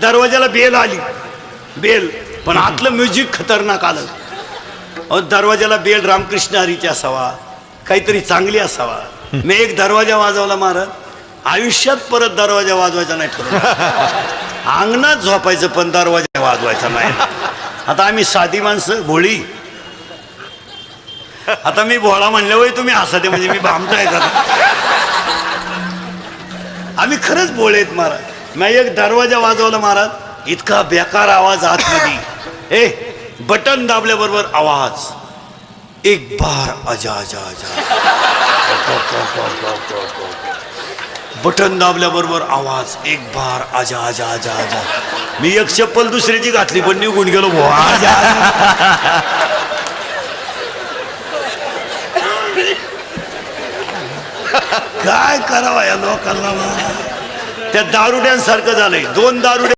दरवाजाला बेल आली. बेल पण आतलं म्युझिक खतरनाक आलं. अहो दरवाजाला बेल रामकृष्ण हरीची असावा काहीतरी चांगली असावा. मी एक दरवाजा वाजवला महाराज. आयुष्यात परत दरवाजा वाजवायचा नाही ठरवलं. अंगणात झोपायचं पण दरवाजा वाजवायचा नाही. आता आम्ही साधी माणसं भोळी आता मी भोळा म्हणले वय तुम्ही हसते म्हणजे मी भामताय का? आम्ही खरंच भोळेत महाराज. मी एक दरवाजा वाजवला महाराज. इतका बेकार आवाज आतमध्ये. ए बटन दाबल्याबरोबर आवाज. एक बार अजा अजा अजा बटन दाबल्याबरोबर आवाज. एक बार आजा अजा आजा आजा. मी एक चप्पल दुसऱ्याची घातली पण निघून गेलो भो आजा काय करावा या लोकांना त्या दारुड्यांसारखं झालंय. दोन दारुड्या